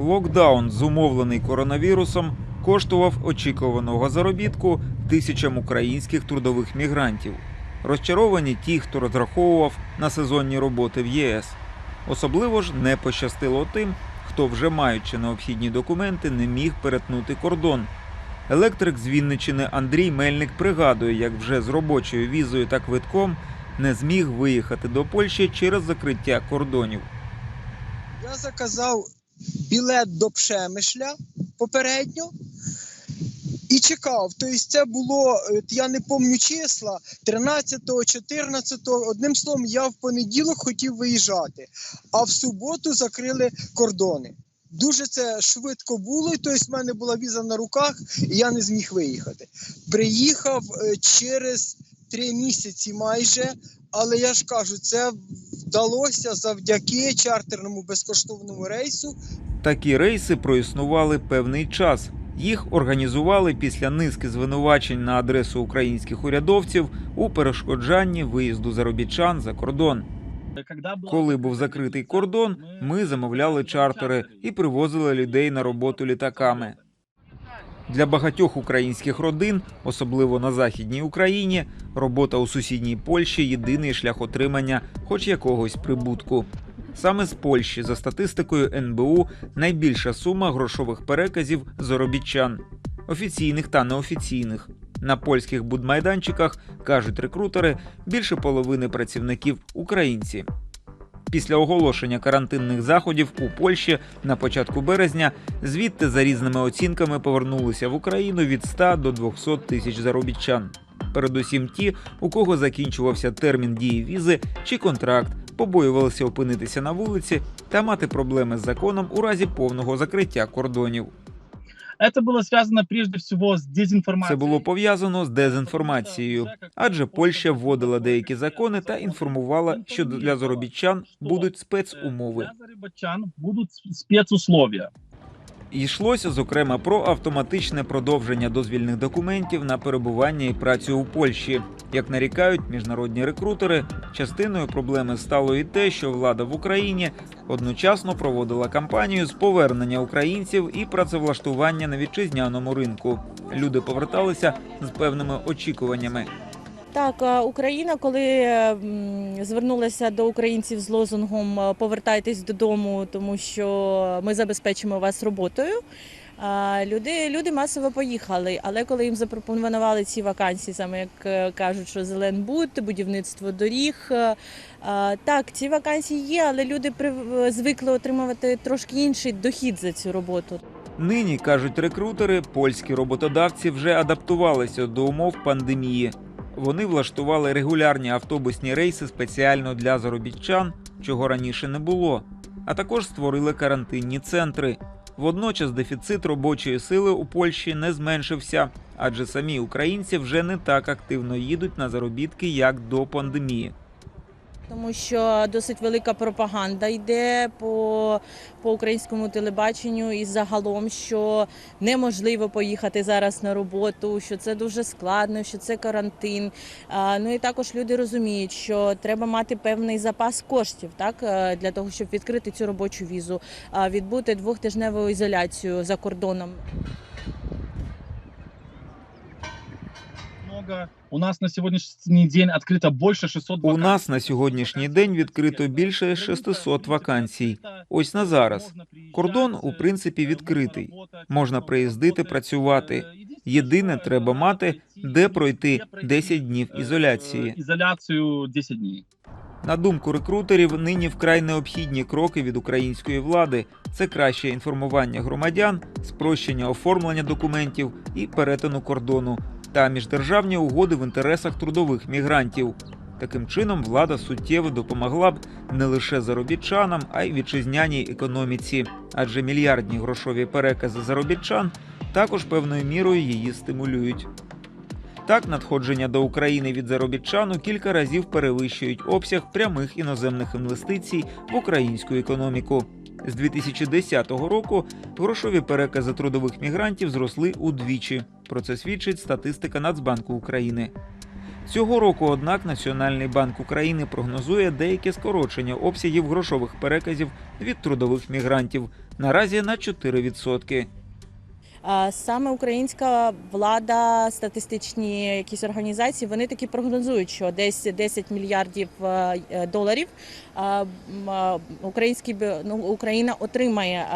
Локдаун, зумовлений коронавірусом, коштував очікуваного заробітку тисячам українських трудових мігрантів. Розчаровані ті, хто розраховував на сезонні роботи в ЄС. Особливо ж не пощастило тим, хто, вже маючи необхідні документи, не міг перетнути кордон. Електрик з Вінничини Андрій Мельник пригадує, як вже з робочою візою та квитком не зміг виїхати до Польщі через закриття кордонів. Я заказав білет до Пшемишля попередньо і чекав. Тобто це було, е, я не пам'ятаю числа, 13-го, 14-го. Одним словом, я в понеділок хотів виїжджати, а в суботу закрили кордони. Дуже це швидко було, і тобто в мене була віза на руках, і я не зміг виїхати. Приїхав е, через три місяці майже, але я ж кажу, це вдалося завдяки чартерному безкоштовному рейсу. Такі рейси проіснували певний час. Їх організували після низки звинувачень на адресу українських урядовців у перешкоджанні виїзду заробітчан за кордон. Коли був закритий кордон, ми замовляли чартери і привозили людей на роботу літаками. Для багатьох українських родин, особливо на західній Україні, робота у сусідній Польщі єдиний шлях отримання хоч якогось прибутку. Саме з Польщі, за статистикою НБУ, найбільша сума грошових переказів заробітчан офіційних та неофіційних. На польських будмайданчиках кажуть рекрутери, більше половини працівників українці. Після оголошення карантинних заходів у Польщі на початку березня звідти за різними оцінками повернулися в Україну від 100 до 200 тисяч заробітчан. Передусім ті, у кого закінчувався термін дії візи чи контракт, побоювалися опинитися на вулиці та мати проблеми з законом у разі повного закриття кордонів. Это было связано прежде всего дезінформацією. Це було пов'язано з дезінформацією, адже Польща вводила деякі закони та інформувала, що для заробітчан будуть спецумови. Для заробітчан будуть спецусловия. Йшлося зокрема про автоматичне продовження дозвільних документів на перебування і працю у Польщі. Як нарікають міжнародні рекрутери, частиною проблеми стало і те, що влада в Україні одночасно проводила кампанію з повернення українців і працевлаштування на вітчизняному ринку. Люди поверталися з певними очікуваннями. Так, е, Україна, коли е, звернулася до українців з лозунгом е, Повертайтесь додому, тому що ми забезпечимо вас роботою. Люди, люди масово поїхали, але коли їм запропонували ці вакансії, саме як кажуть, що Зеленбуд, будівництво доріг. Так, ці вакансії є, але люди звикли отримувати трошки інший дохід за цю роботу. Нині кажуть рекрутери, польські роботодавці вже адаптувалися до умов пандемії. Вони влаштували регулярні автобусні рейси спеціально для заробітчан, чого раніше не було. А також створили карантинні центри. Водночас дефіцит робочої сили у Польщі не зменшився, адже самі українці вже не так активно їдуть на заробітки, як до пандемії. Тому що досить велика пропаганда йде по, по українському телебаченню і загалом, що неможливо поїхати зараз на роботу, що це дуже складно, що це карантин. Ну і також люди розуміють, що треба мати певний запас коштів, так е, для того, щоб відкрити цю робочу візу, відбути двохтижневу ізоляцію за кордоном. У нас на сегодняшний день открыто больше 600 У нас на сьогоднішній день відкрито більше 600 вакансій. Ось на зараз. Кордон, у принципі, відкритий. Можна приїздити, працювати. Єдине, треба мати, де пройти 10 днів ізоляції. Ізоляцію 10 днів. На думку рекрутерів, нині вкрай необхідні кроки від української влади. Це краще інформування громадян, спрощення оформлення документів і перетину кордону та міждержавні угоди в інтересах трудових мігрантів. Таким чином, влада суттєво допомогла б не лише заробітчанам, а й вітчизняній економіці, адже мільярдні грошові перекази заробітчан також певною мірою її стимулюють. Так, надходження до України від заробітчан кілька разів перевищують обсяг прямих іноземних інвестицій в українську економіку. З 2010 року грошові перекази трудових мігрантів зросли удвічі. Про це свідчить статистика Нацбанку України. Цього року, однак, Національний банк України прогнозує деяке скорочення обсягів грошових переказів від трудових мігрантів наразі на 4%. Саме українська влада, статистичні якісь організації, вони таки прогнозують, що десь 10 мільярдів е, е, доларів українські ну, Україна отримає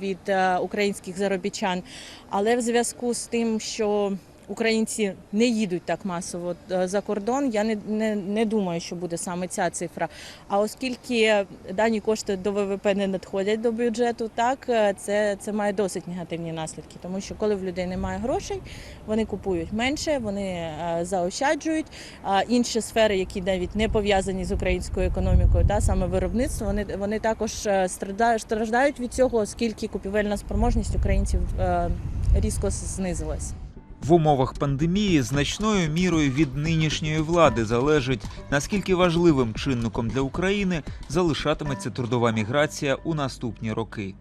від е, українських заробітчан. Але в зв'язку з тим, що Українці не їдуть так масово е, за кордон. Я не, не, не думаю, що буде саме ця цифра. А оскільки дані кошти до ВВП не надходять до бюджету, так е, це, це має досить негативні наслідки, тому що коли в людей немає грошей, вони купують менше, вони е, заощаджують. А інші сфери, які навіть не пов'язані з українською економікою, та саме виробництво, вони, вони також страждають від цього, оскільки купівельна спроможність українців різко знизилась. В умовах пандемії значною мірою від нинішньої влади залежить, наскільки важливим чинником для України залишатиметься трудова міграція у наступні роки.